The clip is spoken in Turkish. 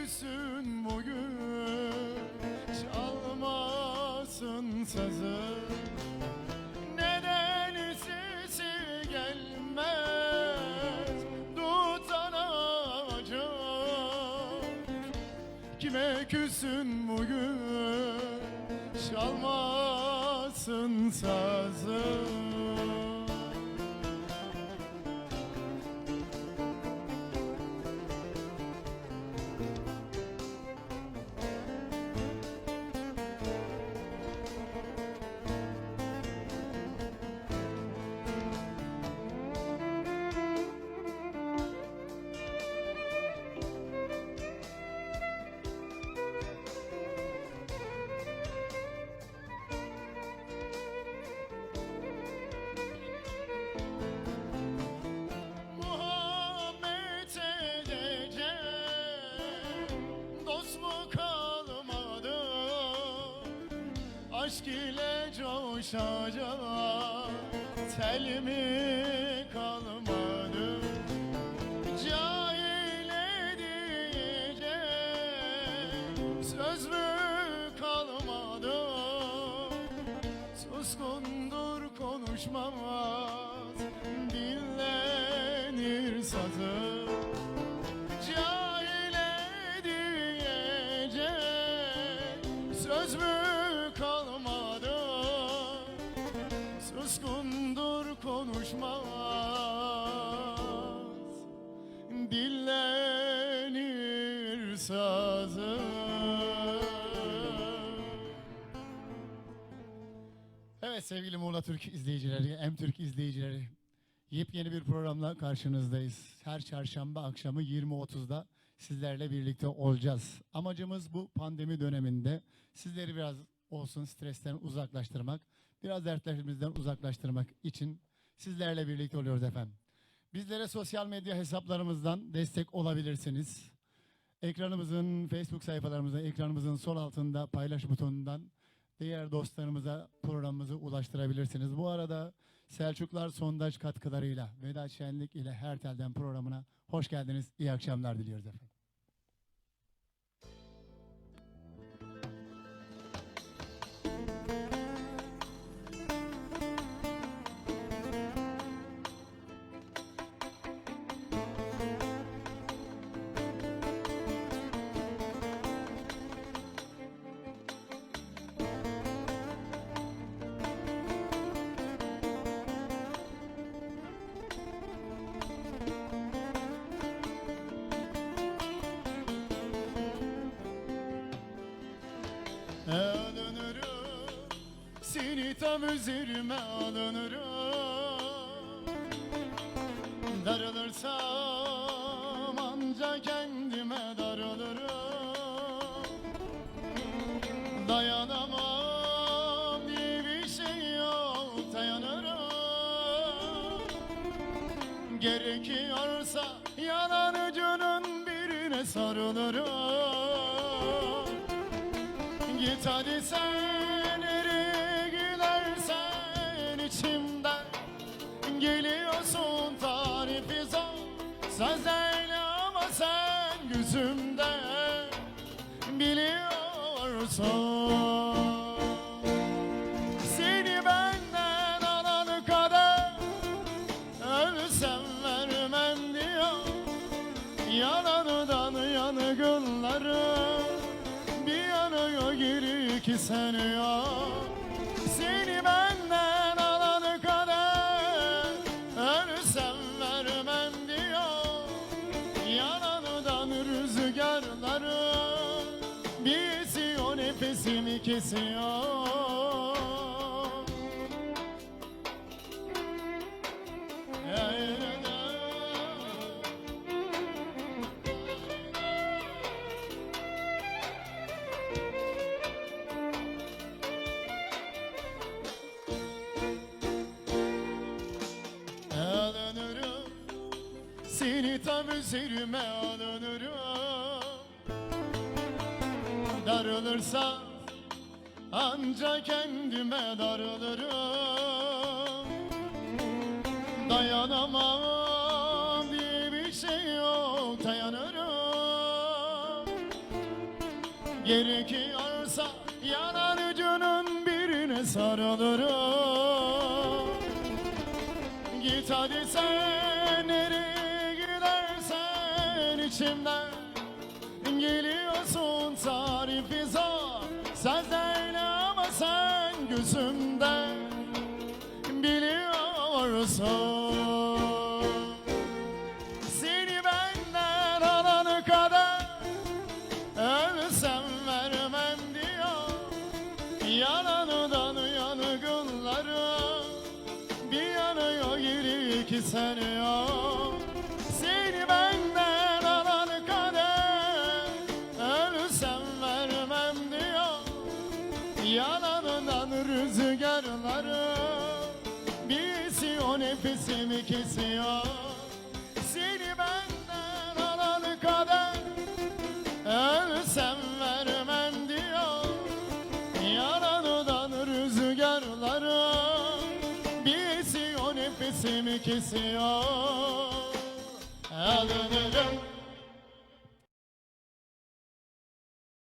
Küssün bugün Çalmasın sazı. Neden sesi gelmez? Tutan ağacım Kime küssün bugün? Çalmasın sazı Aşk ile coşacak tel mi kalmadı? Cahil diyecek söz mü kalmadı? Suskundur konuşmaz dinlenir sazı Evet sevgili Muğla Türk izleyicileri, M Türk izleyicileri. Yepyeni bir programla karşınızdayız. Her çarşamba akşamı 20.30'da sizlerle birlikte olacağız. Amacımız bu pandemi döneminde sizleri biraz olsun stresten uzaklaştırmak, biraz dertlerimizden uzaklaştırmak için sizlerle birlikte oluyoruz efendim. Bizlere sosyal medya hesaplarımızdan destek olabilirsiniz. Ekranımızın, Facebook sayfalarımızda, ekranımızın sol altında paylaş butonundan diğer dostlarımıza programımızı ulaştırabilirsiniz. Bu arada Selçuklar sondaj katkılarıyla Vedat Şenlik ile Hertel'den programına hoş geldiniz. İyi akşamlar diliyoruz efendim. Tam üzerime alınırım. Darılırsam anca kendime darılırım. Dayanamam diye bir şey yok dayanırım Gerekiyorsa yanan ucunun birine sarılırım. Git hadi sen içimden Geliyorsun tarifi zor. Sözlerle ama sen gözümde Biliyorsun. Seni benden alan kadar Ölsem vermem diyor. Yananıdan yanıgınlarım Bir yanıyor geri sönüyor Seni kesiyor Seni tam üzerime alınırım. Sarılırsa Anca kendime darılırım. Dayanamam diye bir şey yok dayanırım. Gerekiyorsa yanar ucunun birine sarılırım. Git hadi sen sen gözümden Biliyorsun. Seni benden alana kadar Ölsem vermem diyor. Yalanıdan yanıgınları Bir yanıyor geri iki sanıyor Seni benden alan kader Ölsem vermem diyor. Yalanından rüzgarları Bisiyor nefesimi kesiyor. Seni benden alan kader Ölsem vermem diyor. Yalanıdan rüzgarları Bisiyor nefesimi kesiyor. Alınırım